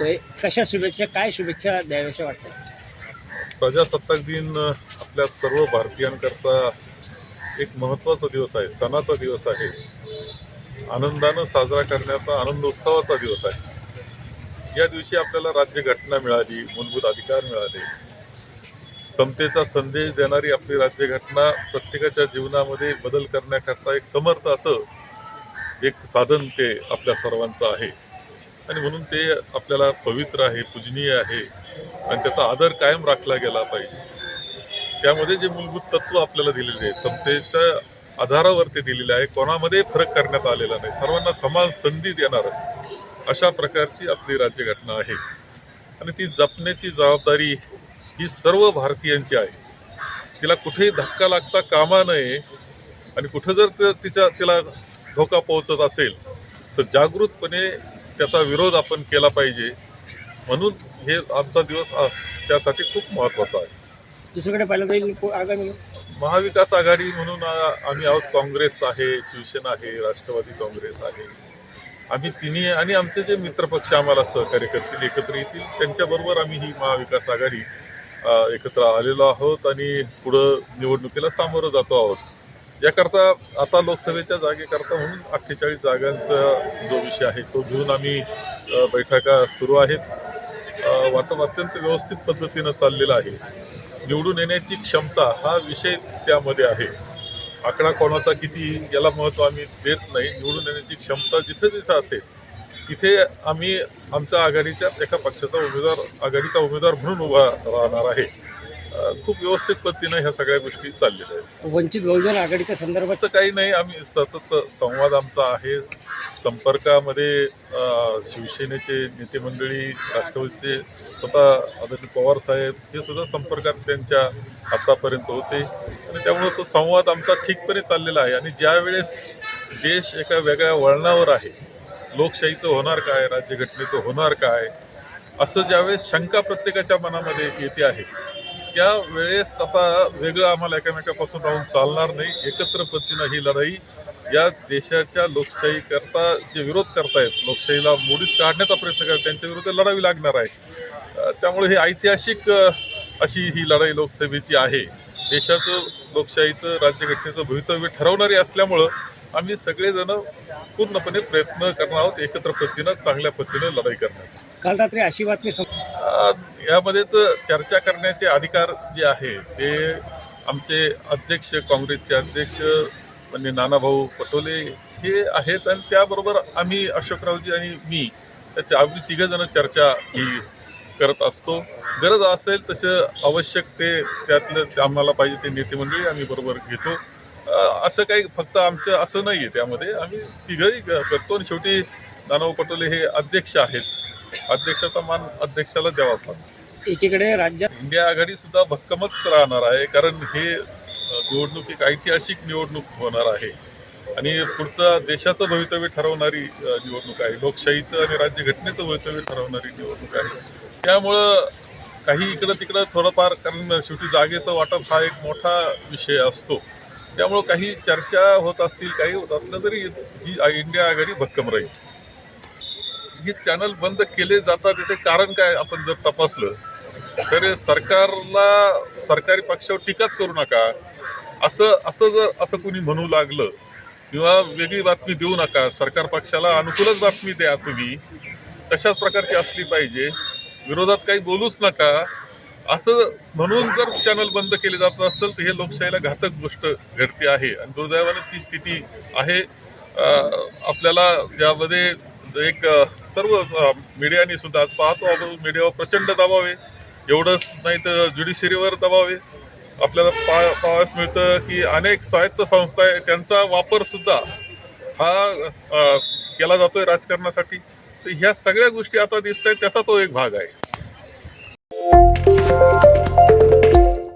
कशा शुभेच्छा काय शुभेच्छा द्याव्याशा वाटतात प्रजासत्ताक दिन आपल्या सर्व भारतीयांकरता एक महत्त्वाचा दिवस आहे सणाचा दिवस आहे. आनंदानं साजरा करण्याचा आनंदोत्सवाचा दिवस आहे. या दिवशी आपल्याला राज्यघटना मिळाली मूलभूत अधिकार मिळाले. समतेचा संदेश देणारी आपली राज्यघटना प्रत्येकाच्या जीवनामध्ये बदल करण्याकरता एक समर्थ असं एक साधन ते आपल्या सर्वांचं आहे. आणि म्हणून ते आपल्याला पवित्र आहे पूजनीय आहे आणि त्याचा आदर कायम राखला गेला पाहिजे. त्यामध्ये जे मूलभूत तत्व आपल्याला दिलेले आहे समतेच्या आधारावर ते दिलेले आहे कोणामध्ये फरक करण्यात आलेला नाही सर्वांना समान संधी देणार अशा प्रकारची आपली राज्यघटना आहे. आणि ती जपण्याची जबाबदारी ही सर्व भारतीयांची आहे. तिला कुठेही धक्का लागता कामा नये आणि कुठं जर त- तिच्या तिला धोका पोहोचत असेल तर जागृतपणे त्याचा विरोध आपण केला पाहिजे. म्हणून हे आमचा दिवस त्यासाठी खूप महत्त्वाचा आहे. दुसरीकडे पाहिलं आगामी महाविकास आघाडी म्हणून आम्ही आहोत. काँग्रेस आहे शिवसेना आहे राष्ट्रवादी काँग्रेस आहे. आम्ही तिन्ही आणि आमचे जे मित्रपक्ष आम्हाला सहकार्य करतील एकत्र येतील त्यांच्याबरोबर आम्ही ही महाविकास आघाडी एकत्र आलेलो आहोत आणि पुढं निवडणुकीला सामोरं जातो आहोत. याकरता आता लोकसभेच्या जागेकरता म्हणून अठ्ठेचाळीस जागांचा जो विषय आहे तो घेऊन आम्ही बैठका सुरू आहेत. वाटप अत्यंत व्यवस्थित पद्धतीनं चाललेलं आहे. निवडून येण्याची क्षमता हा विषय त्यामध्ये आहे. आकडा कोणाचा किती याला महत्त्व आम्ही देत नाही. निवडून येण्याची क्षमता जिथे जिथं असेल तिथे आम्ही आमच्या आघाडीच्या एका पक्षाचा उमेदवार आघाडीचा उमेदवार म्हणून उभा राहणार आहे. खूप व्यवस्थित पद्धतीनं ह्या सगळ्या गोष्टी चाललेल्या आहेत. वंचित बहुजन आघाडीच्या संदर्भात काही नाही आम्ही सतत संवाद आमचा आहे. संपर्कामध्ये शिवसेनेचे नेते मंडळी राष्ट्रवादीचे स्वतः आदरणीय पवार साहेब हे सुद्धा संपर्कात त्यांच्या आतापर्यंत होते. आणि त्यामुळे तो संवाद आमचा ठीकपणे चाललेला आहे. आणि ज्या वेळेस देश एका वेगळ्या वळणावर आहे लोकशाहीचं होणार काय राज्यघटनेचं होणार काय असं ज्यावेळेस शंका प्रत्येकाच्या मनामध्ये येते आहे त्या वेळेस आता वेगळं आम्हाला एकमेकापासून राहून चालणार नाही. एकत्र पद्धतीनं ही लढाई या देशाच्या लोकशाहीकरता जे विरोध करतायत लोकशाहीला मोडीत काढण्याचा प्रयत्न करतात त्यांच्या विरुद्ध लढावी लागणार आहे. त्यामुळे ही ऐतिहासिक अशी ही लढाई लोकसभेची आहे. देशाचं लोकशाहीचं राज्यघटनेचं भवितव्य ठरवणारी असल्यामुळं आम्ही सगळेजण पूर्णपणे प्रयत्न करणार आहोत एकत्र पद्धतीनं चांगल्या पद्धतीनं लढाई करण्याचा. काल रात्री अशी बातमी यामध्ये तर चर्चा करण्याचे अधिकार जे आहे ते आमचे अध्यक्ष काँग्रेसचे अध्यक्ष म्हणजे नानाभाऊ पटोले हे आहेत आणि त्याबरोबर आम्ही अशोकरावजी आणि मी त्याच्या आम्ही तिघंजणं चर्चा ही करत असतो. गरज असेल तसं आवश्यक ते त्यातलं ते आम्हाला पाहिजे ते नेते मंडळी आम्ही बरोबर घेतो. असं काही फक्त आमचं असं नाही आहे त्यामध्ये. आम्ही तिघंही करतो आणि शेवटी नानाभाऊ पटोले हे अध्यक्ष आहेत. अध्यक्षाचा मान अध्यक्षाला द्यावाच लागतो एकीकडे राज्यात इंडिया आघाडी सुद्धा भक्कमच राहणार आहे कारण हे निवडणूक एक ऐतिहासिक निवडणूक होणार आहे. आणि पुढचं देशाचं भवितव्य ठरवणारी निवडणूक आहे. लोकशाहीचं आणि राज्यघटनेचं भवितव्य ठरवणारी निवडणूक आहे. त्यामुळं काही इकडं तिकडं थोडंफार कारण शेवटी जागेचं वाटप हा एक मोठा विषय असतो. त्यामुळं काही चर्चा होत असतील काही होत असलं तरी ही इंडिया आघाडी भक्कम राहील. हे चॅनल बंद केले जातात त्याचे कारण काय आपण जर तपासलं तर सरकारला सरकारी पक्षावर टीकाच करू नका. असं असं जर असं कुणी म्हणू लागलं किंवा वेगळी बातमी देऊ नका सरकार पक्षाला अनुकूलच बातमी द्या तुम्ही तशाच प्रकारची असली पाहिजे. विरोधात काही बोलूच नका. असं म्हणून जर चॅनल बंद केले जात असेल तर हे लोकशाहीला घातक गोष्ट घडते आहे. आणि दुर्दैवाने ती स्थिती आहे. आपल्याला यामध्ये एक सर्व मीडियाने सुद्धा आज पाहतो आपण मीडियावर प्रचंड दबाव आहे. एवढंच नाही तर ज्युडिशरीवर दबाव आहे. आपल्याला पा पाहायस मिळतं की अनेक स्वायत्त संस्था आहे. त्यांचा वापरसुद्धा हा केला जातो आहे राजकारणासाठी. तर ह्या सगळ्या गोष्टी आता दिसत आहेत त्याचा तो एक भाग आहे.